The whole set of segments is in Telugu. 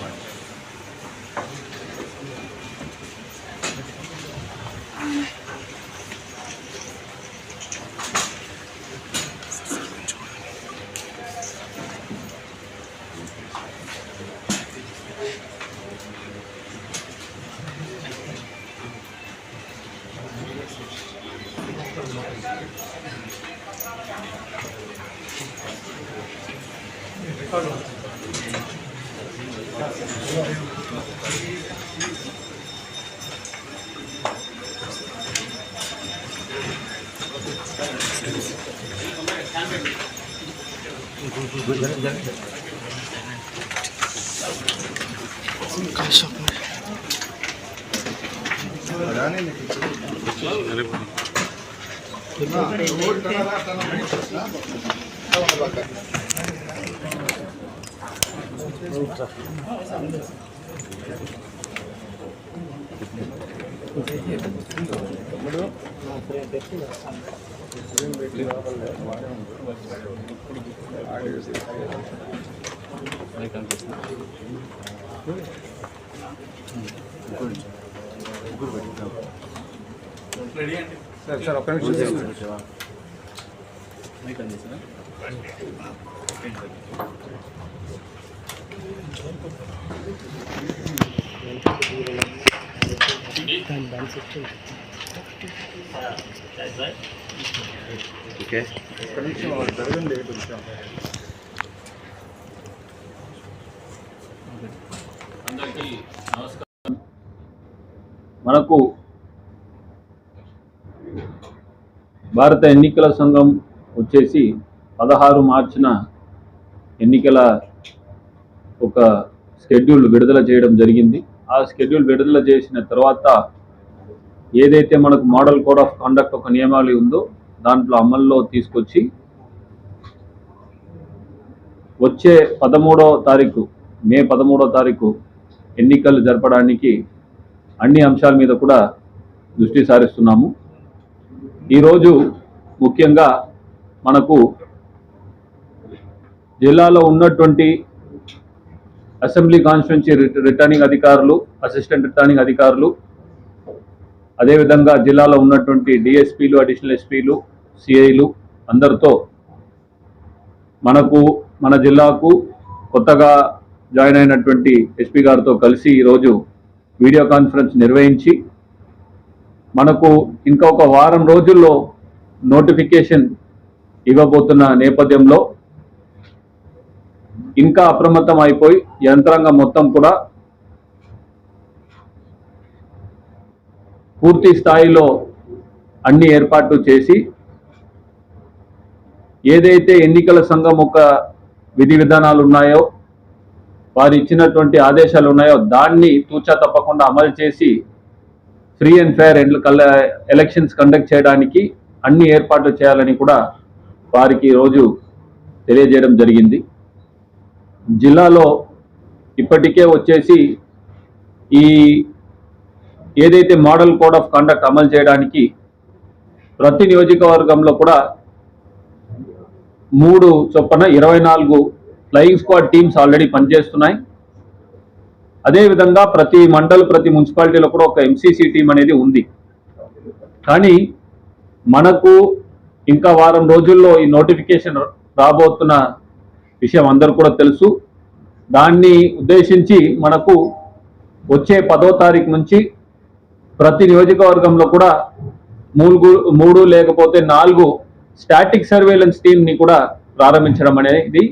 సార్ సార్ ఒక్క నిమిషం ఓకే ఒక్క నిమిషం. జరగండి కొంచెం అందరికీ మనకు భారత ఎన్నికల సంఘం వచ్చేసి పదహారు మార్చిన ఎన్నికల ఒక షెడ్యూల్ విడుదల చేయడం జరిగింది. ఆ షెడ్యూల్ విడుదల చేసిన తర్వాత ఏదైతే మనకు మోడల్ కోడ్ ఆఫ్ కండక్ట్ ఒక నియమావళి ఉందో దాంట్లో అమల్లో తీసుకొచ్చి వచ్చే పదమూడో తారీఖు మే పదమూడో తారీఖు ఎన్నికలు జరపడానికి అన్ని అంశాల మీద కూడా దృష్టి సారిస్తున్నాము. ఈరోజు ముఖ్యంగా మనకు జిల్లాలో ఉన్నటువంటి అసెంబ్లీ కాన్స్టిట్యున్సీ రిటర్నింగ్ అధికారులు అసిస్టెంట్ రిటర్నింగ్ అధికారులు అదేవిధంగా జిల్లాలో ఉన్నటువంటి డిఎస్పీలు అడిషనల్ ఎస్పీలు సిఐలు అందరితో మనకు మన జిల్లాకు కొత్తగా జాయిన్ అయినటువంటి ఎస్పీ గారితో కలిసి ఈరోజు వీడియో కాన్ఫరెన్స్ నిర్వహించి మనకు ఇంకా ఒక వారం రోజుల్లో నోటిఫికేషన్ ఇవ్వబోతున్న నేపథ్యంలో ఇంకా అప్రమత్తం అయిపోయి యంత్రాంగం మొత్తం కూడా పూర్తి స్థాయిలో అన్ని ఏర్పాట్లు చేసి ఏదైతే ఎన్నికల సంఘం ఒక విధి విధానాలు ఉన్నాయో వారు ఇచ్చినటువంటి ఆదేశాలు ఉన్నాయో దాన్ని తూచా తప్పకుండా అమలు చేసి free and fair elections conduct చేయడానికి అన్ని ఏర్పాట్లు చేయాలని కూడా వారికి ఈరోజు తెలియజేయడం జరిగింది. జిల్లాలో ఇప్పటికే వచ్చేసి ఈ ఏదైతే మోడల్ కోడ్ ఆఫ్ కండక్ట్ అమలు చేయడానికి ప్రతి నియోజకవర్గంలో కూడా మూడు చొప్పున ఇరవై నాలుగు ఫ్లయింగ్ స్క్వాడ్ టీమ్స్ ఆల్రెడీ పనిచేస్తున్నాయి. అదేవిధంగా ప్రతి మండల్ ప్రతి మున్సిపాలిటీలో కూడా ఒక ఎంసీసీ టీం అనేది ఉంది. కానీ మనకు ఇంకా వారం రోజుల్లో ఈ నోటిఫికేషన్ రాబోతున్న విషయం అందరు కూడా తెలుసు. దాన్ని ఉద్దేశించి మనకు వచ్చే పదో తారీఖు నుంచి ప్రతి నియోజకవర్గంలో కూడా మూడు మూడు లేకపోతే నాలుగు స్టాటిక్ సర్వేలెన్స్ టీంని కూడా ప్రారంభించడం అనేది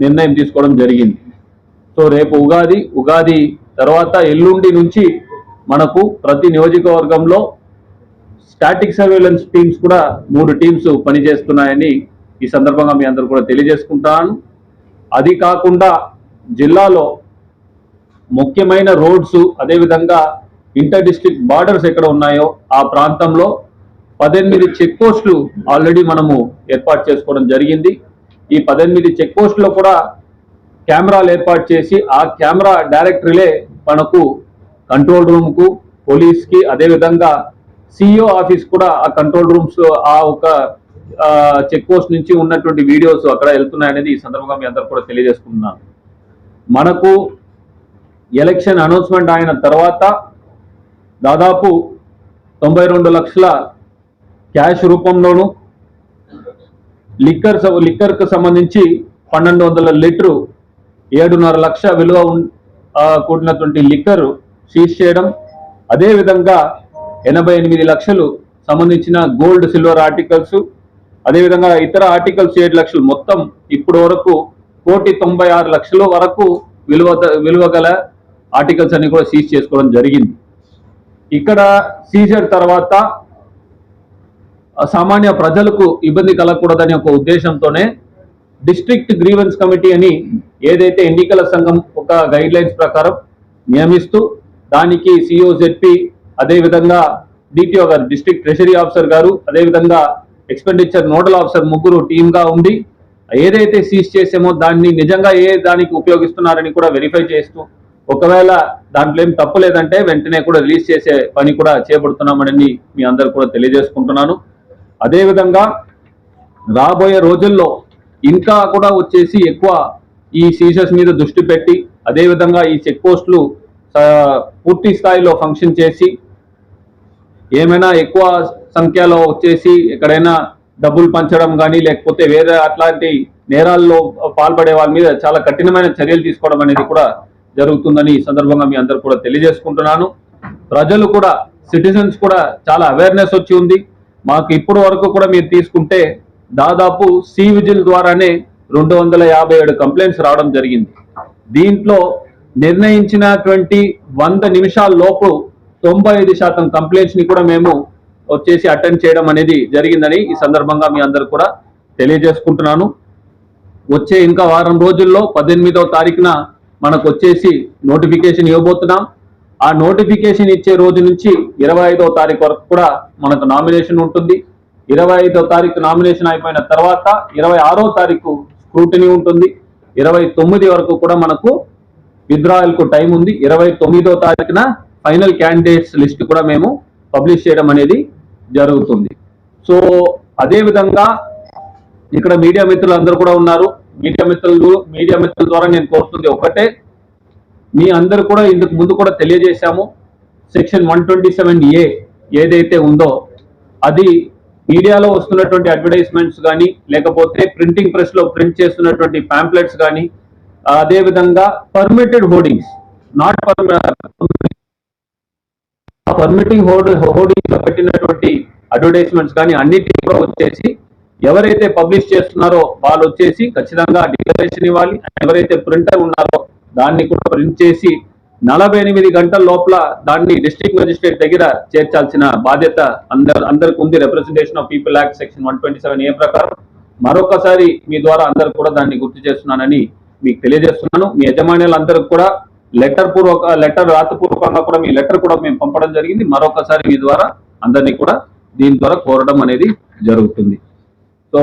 నిర్ణయం తీసుకోవడం జరిగింది. సో రేపు ఉగాది ఉగాది తర్వాత ఎల్లుండి నుంచి మనకు ప్రతి నియోజకవర్గంలో స్టాటిక్ సర్వేలెన్స్ టీమ్స్ కూడా మూడు టీమ్స్ పనిచేస్తున్నాయని ఈ సందర్భంగా మీ అందరూ కూడా తెలియజేసుకుంటాను. అది కాకుండా జిల్లాలో ముఖ్యమైన రోడ్స్ అదేవిధంగా ఇంటర్ డిస్ట్రిక్ట్ బార్డర్స్ ఎక్కడ ఉన్నాయో ఆ ప్రాంతంలో పద్దెనిమిది చెక్ పోస్టులు ఆల్రెడీ మనము ఏర్పాటు చేసుకోవడం జరిగింది. ఈ పద్దెనిమిది చెక్ పోస్టులో కూడా కెమెరాలు ఏర్పాటు చేసి ఆ కెమెరా డైరెక్ట్ రిలే మనకు కంట్రోల్ రూమ్కు పోలీస్కి అదేవిధంగా సిఇఓ ఆఫీస్ కూడా ఆ కంట్రోల్ రూమ్స్ ఆ ఒక చెక్ పోస్ట్ నుంచి ఉన్నటువంటి వీడియోస్ అక్కడ వెళ్తున్నాయనేది ఈ సందర్భంగా మీ అందరు కూడా తెలియజేసుకుంటున్నాను. మనకు ఎలక్షన్ అనౌన్స్మెంట్ అయిన తర్వాత దాదాపు తొంభై రెండు లక్షల క్యాష్ రూపంలోను లిక్కర్ లిక్కర్కు సంబంధించి పన్నెండు వందల లీటరు ఏడున్నర లక్ష విలువ కూడినటువంటి లిక్కర్ సీజ్ చేయడం అదేవిధంగా ఎనభై ఎనిమిది లక్షలు సంబంధించిన గోల్డ్ సిల్వర్ ఆర్టికల్స్ అదేవిధంగా ఇతర ఆర్టికల్స్ ఏడు లక్షలు. మొత్తం ఇప్పటి వరకు కోటి తొంభై ఆరు లక్షల వరకు విలువ విలువ గల ఆర్టికల్స్ అన్ని కూడా సీజ్ చేసుకోవడం జరిగింది. ఇక్కడ సీజర్ తర్వాత సామాన్య ప్రజలకు ఇబ్బంది కలగకూడదని ఒక ఉద్దేశంతోనే డిస్ట్రిక్ట్ గ్రీవెన్స్ కమిటీ అని ఏదైతే ఎన్నికల సంఘం ఒక గైడ్ లైన్స్ ప్రకారం నియమిస్తూ దానికి సిఓజెడ్పి అదేవిధంగా డిటిఓ గారు డిస్ట్రిక్ట్ ట్రెషరీ ఆఫీసర్ గారు అదేవిధంగా ఎక్స్పెండిచర్ నోడల్ ఆఫీసర్ ముగ్గురు టీమ్గా ఉండి ఏదైతే సీజ్ చేసామో దాన్ని నిజంగా ఏ దానికి ఉపయోగిస్తున్నారని కూడా వెరిఫై చేస్తూ ఒకవేళ దాంట్లో ఏం తప్పు లేదంటే వెంటనే కూడా రిలీజ్ చేసే పని కూడా చేపడుతున్నామని మీ అందరు కూడా తెలియజేసుకుంటున్నాను. అదేవిధంగా రాబోయే రోజుల్లో ఇంకా కూడా వచ్చేసి ఎక్కువ ఈ సీజర్స్ మీద దృష్టి పెట్టి అదేవిధంగా ఈ చెక్ పోస్టులు పూర్తి స్థాయిలో ఫంక్షన్ చేసి ఏమైనా ఎక్కువ సంఖ్యలో వచ్చేసి ఎక్కడైనా డబ్బులు పంచడం కానీ లేకపోతే వేరే అట్లాంటి నేరాల్లో పాల్పడే వాళ్ళ మీద చాలా కఠినమైన చర్యలు తీసుకోవడం అనేది కూడా జరుగుతుందని ఈ సందర్భంగా మీ అందరు కూడా తెలియజేసుకుంటున్నాను. ప్రజలు కూడా సిటిజన్స్ కూడా చాలా అవేర్నెస్ వచ్చి ఉంది. మాకు ఇప్పుడు వరకు కూడా మీరు తీసుకుంటే దాదాపు సి విజిల్ ద్వారానే రెండు వందల యాభై ఏడు కంప్లైంట్స్ రావడం జరిగింది. దీంట్లో నిర్ణయించినటువంటి వంద నిమిషాల లోపు తొంభై ఐదు శాతం కంప్లైంట్స్ని కూడా మేము వచ్చేసి అటెండ్ చేయడం అనేది జరిగిందని ఈ సందర్భంగా మీ అందరు కూడా తెలియజేసుకుంటున్నాను. వచ్చే ఇంకా వారం రోజుల్లో పద్దెనిమిదవ తారీఖున మనకు వచ్చేసి నోటిఫికేషన్ ఇవ్వబోతున్నాం. ఆ నోటిఫికేషన్ ఇచ్చే రోజు నుంచి ఇరవై ఐదవ తారీఖు వరకు కూడా మనకు నామినేషన్ ఉంటుంది. ఇరవై ఐదో తారీఖు నామినేషన్ అయిపోయిన తర్వాత ఇరవై ఆరో తారీఖు స్క్రూటినీ ఉంటుంది. ఇరవై తొమ్మిది వరకు కూడా మనకు విత్డ్రాయల్కు టైం ఉంది. ఇరవై తొమ్మిదో తారీఖున ఫైనల్ క్యాండిడేట్స్ లిస్ట్ కూడా మేము పబ్లిష్ చేయడం అనేది జరుగుతుంది. సో అదేవిధంగా ఇక్కడ మీడియా మిత్రులు అందరూ కూడా ఉన్నారు. మీడియా మిత్రులు మీడియా మిత్రుల ద్వారా నేను కోరుతుంది ఒకటే. మీ అందరు కూడా ఇందుకు ముందు కూడా తెలియజేశాము. Section one twenty seven A ఏదైతే ఉందో అది మీడియాలో వస్తున్నటువంటి అడ్వర్టైజ్మెంట్స్ కానీ లేకపోతే ప్రింటింగ్ ప్రెస్లో ప్రింట్ చేస్తున్నటువంటి ప్యాంప్లెట్స్ కానీ అదేవిధంగా permitted hoardings not permitting hoardings పెట్టినటువంటి అడ్వర్టైజ్మెంట్స్ కానీ అన్నిటికీ కూడా వచ్చేసి ఎవరైతే పబ్లిష్ చేస్తున్నారో వాళ్ళు వచ్చేసి ఖచ్చితంగా డిక్లరేషన్ ఇవ్వాలి. ఎవరైతే ప్రింటర్ ఉన్నారో దాన్ని కూడా ప్రింట్ చేసి నలభై ఎనిమిది గంటల లోపల దాన్ని డిస్ట్రిక్ట్ మెజిస్ట్రేట్ దగ్గర చేర్చాల్సిన బాధ్యత అందరు అందరికి ఉంది. Representation of people act section one twenty seven A ప్రకారం. మరొకసారి మీ ద్వారా అందరు కూడా దాన్ని గుర్తు చేస్తున్నానని మీకు తెలియజేస్తున్నాను. మీ యజమానులందరికి కూడా లెటర్ పూర్వక లెటర్ రాతపూర్వకంగా కూడా మీ లెటర్ కూడా మేము పంపడం జరిగింది. మరొకసారి మీ ద్వారా అందరినీ కూడా దీని ద్వారా కోరడం అనేది జరుగుతుంది. సో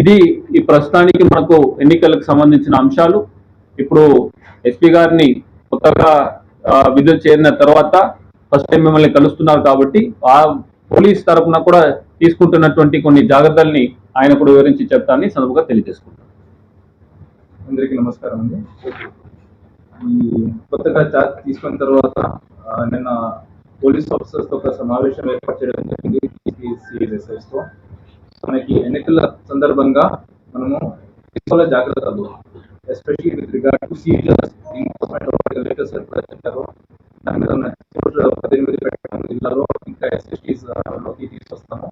ఇది ఈ ప్రస్తుతానికి మనకు ఎన్నికలకు సంబంధించిన అంశాలు. ఇప్పుడు ఎస్పీ గారిని కొత్తగా విధులు చేరిన తర్వాత ఫస్ట్ టైం మిమ్మల్ని కలుస్తున్నారు కాబట్టి ఆ పోలీస్ తరఫున కూడా తీసుకుంటున్నటువంటి కొన్ని జాగ్రత్తల్ని ఆయన కూడా వివరించి చెప్తానని సందర్భంగా తెలియజేసుకుంటాను అందరికీ నమస్కారం అండి. ఈ కొత్తగా చార్జ్ తీసుకున్న తర్వాత నిన్న పోలీస్ ఆఫీసర్స్తో ఒక సమావేశం ఏర్పాటు చేయడం జరిగింది తో మనకి ఎన్నికల సందర్భంగా మనము తీసుకోవాలి జాగ్రత్తలు especially with regard to serious latest చెప్పారు దాని మీద పద్దెనిమిది పెట్టడం జిల్లాలో ఇంకా ఎస్ఎస్టీస్లోకి తీసుకొస్తాము.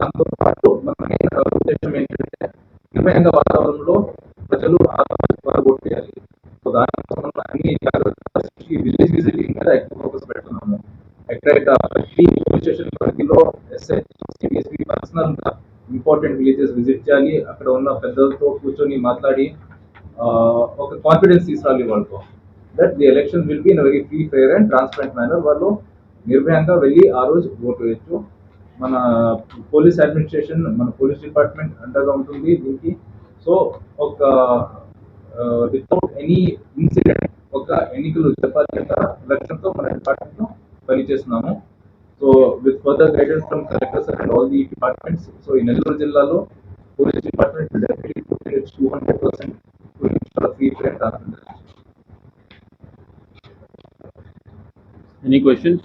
దాంతో పాటు మన ఉద్దేశం ఏంటంటే నిర్భయంగా వాతావరణంలో ప్రజలు పాల్గొట్టేయాలి. సో దానికోసం అన్ని జాగ్రత్తలు విలేజ్ విజిటింగ్ మీద ఎక్కువ ఫోకస్ పెడుతున్నాము. ఎక్కడైతే ప్రతి పోలీస్ స్టేషన్ పరిధిలో SI personal important villages visit చేయాలి. అక్కడ ఉన్న పెద్దలతో కూర్చొని మాట్లాడి ఒక కాన్ఫిడెన్స్ తీసుకురాలి వాళ్ళతో. That the election will be in very free fair and transparent manner వాళ్ళు నిర్భయంగా వెళ్ళి ఆ రోజు ఓటు వేయచ్చు. మన పోలీస్ అడ్మినిస్ట్రేషన్ మన పోలీస్ డిపార్ట్మెంట్ అండగా ఉంటుంది దీనికి. సో ఒక వితౌట్ ఎనీ ఇన్సిడెంట్ ఒక ఎన్నికలు చెప్పాలి లక్ష్యంతో మన డిపార్ట్మెంట్ పనిచేస్తున్నాము. So with further guidance from collectors and all the departments so ఈ నెల్లూరు జిల్లాలో police department definitely two hundred percent free free any questions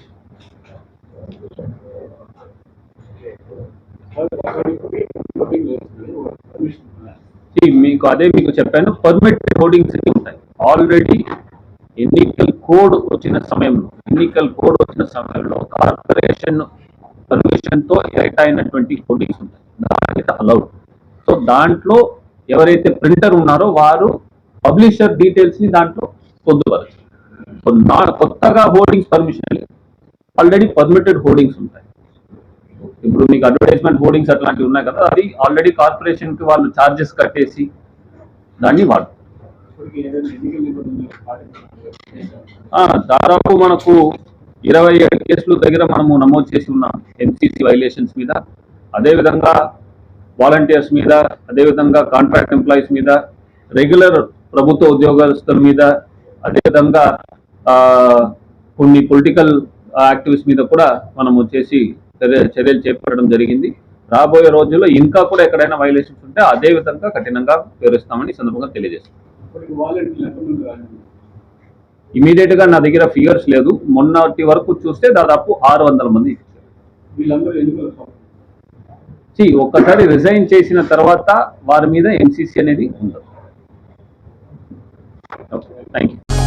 See, మీకు అదే మీకు చెప్పాను పర్మిటెడ్ హోర్డింగ్స్ ఉంటాయి ఆల్రెడీ ఎన్నికల కోడ్ వచ్చిన సమయంలో ఎన్నికల కోడ్ వచ్చిన సమయంలో కార్పొరేషన్ పర్మిషన్తో ఎలక్ట్ అయినటువంటి హోర్డింగ్స్ ఉంటాయి దానికి అలౌడ్ సో దాంట్లో ఎవరైతే ప్రింటర్ ఉన్నారో వారు పబ్లిషర్ డీటెయిల్స్ని దాంట్లో పొందుపరచు సో నా కొత్తగా హోర్డింగ్స్ పర్మిషన్ లేదు. ఆల్రెడీ పర్మిటెడ్ హోర్డింగ్స్ ఉంటాయి. ఇప్పుడు మీకు అడ్వర్టైజ్మెంట్ హోర్డింగ్స్ అట్లాంటివి ఉన్నాయి కదా అది ఆల్రెడీ కార్పొరేషన్కి వాళ్ళు ఛార్జెస్ కట్టేసి దాన్ని వాడు దాదాపు మనకు ఇరవై ఏడు కేసులు దగ్గర మనము నమోదు చేసి ఉన్నాం ఎంసీసీ వైలేషన్స్ మీద. అదేవిధంగా వాలంటీర్స్ మీద అదేవిధంగా కాంట్రాక్ట్ ఎంప్లాయీస్ మీద రెగ్యులర్ ప్రభుత్వ ఉద్యోగస్తుల మీద అదేవిధంగా కొన్ని పొలిటికల్ యాక్టివిస్ట్ మీద కూడా మనం చేసి చర్యలు చేపట్టడం జరిగింది. రాబోయే రోజుల్లో ఇంకా కూడా ఎక్కడైనా వైలేషన్స్ ఉంటే అదే విధంగా కఠినంగా వివరిస్తామని సందర్భంగా తెలియజేస్తాం ఇమీడియట్గా నా దగ్గర ఫిగర్స్ లేదు. మొన్నటి వరకు చూస్తే దాదాపు ఆరు వందల మంది ఒక్కసారి రిజైన్ చేసిన తర్వాత వారి మీద ఎంసీసీ అనేది ఉండదు. Thank you